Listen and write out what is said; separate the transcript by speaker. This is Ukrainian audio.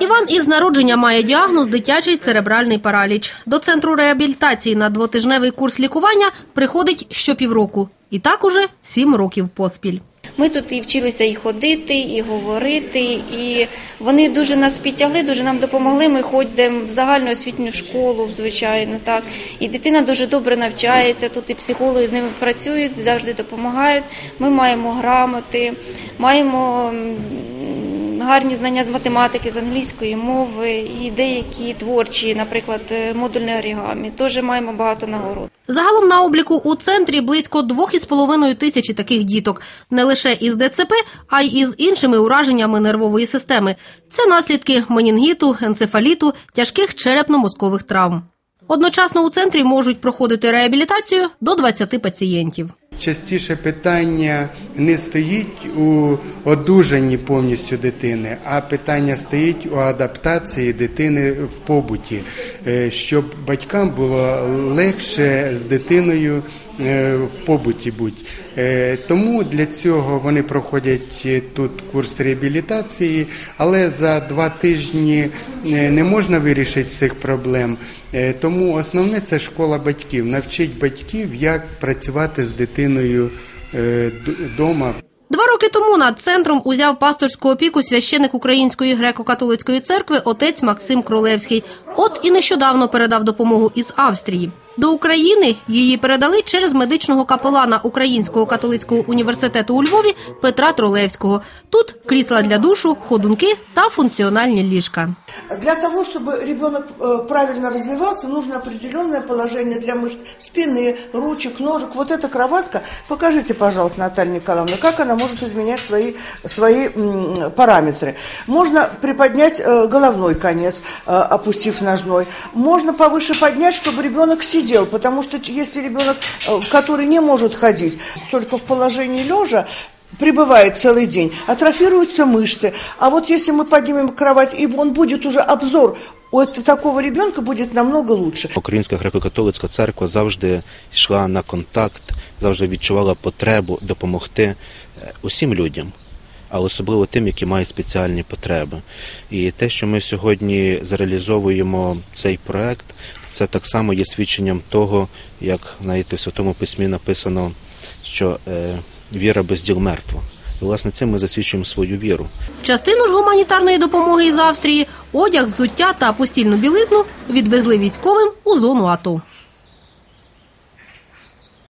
Speaker 1: Іван із народження має діагноз дитячий церебральний параліч. До центру реабілітації на двотижневий курс лікування приходить щопівроку. І так уже сім років поспіль.
Speaker 2: Ми тут і вчилися і ходити, і говорити, і вони дуже нас підтягли, дуже нам допомогли. Ми ходимо в загальну освітню школу, звичайно, так. І дитина дуже добре навчається. Тут і психологи з ними працюють, завжди допомагають. Ми маємо грамоти, маємо гарні знання з математики, з англійської мови і деякі творчі, наприклад, е, модульне орігамі. Теж маємо багато нагород.
Speaker 1: Загалом на обліку у центрі близько 2,5 тисячі таких діток. Не лише із ДЦП, а й із іншими ураженнями нервової системи. Це наслідки менінгіту, енцефаліту, тяжких черепно-мозкових травм. Одночасно у центрі можуть проходити реабілітацію до 20 пацієнтів.
Speaker 3: Частіше питання не стоїть у одужанні повністю дитини, а питання стоїть у адаптації дитини в побуті, е, щоб батькам було легше з дитиною е, в побуті бути. Е, Тому для цього вони проходять тут курс реабілітації, але за два тижні не можна вирішити цих проблем. Е, Тому основне це школа батьків, навчить батьків, як працювати з дитиною вдома.
Speaker 1: Два роки тому над центром узяв пасторську опіку священик Української греко-католицької церкви отець Максим Кролевський. От і нещодавно передав допомогу із Австрії. До України її передали через медичного капелана Українського католицького університету у Львові Петра Тролевського. Тут крісла для душу, ходунки та функціональні ліжка.
Speaker 4: Для того, чтобы ребенок э, правильно развивался, нужно определенное положение для мышц спины, ручек, ножек. Вот эта кроватка, покажите, пожалуйста, Наталья Николаевна, как она может изменять свои, свои м, параметры. Можно приподнять э, головной конец, э, опустив ножной. Можно повыше поднять, чтобы ребенок сидел, потому что ч- если ребенок, э, который не может ходить, только в положении лежа, пребывает целый день, атрофируются мышцы. А вот если мы поднимем кровать, и он будет уже обзор, у этого такого ребенка будет намного лучше.
Speaker 5: Українська греко-католицька церква завжди йшла на контакт, завжди відчувала потребу допомогти е, усім людям, а особливо тим, які мають спеціальні потреби. І те, що ми сьогодні зреалізовуємо цей проект, це так само є свідченням того, як знаєте, в Святому Письмі написано, що е, віра без діл мертва. І, власне, цим ми засвідчуємо свою віру.
Speaker 1: Частину ж гуманітарної допомоги із Австрії, одяг, взуття та постільну білизну відвезли військовим у зону АТО.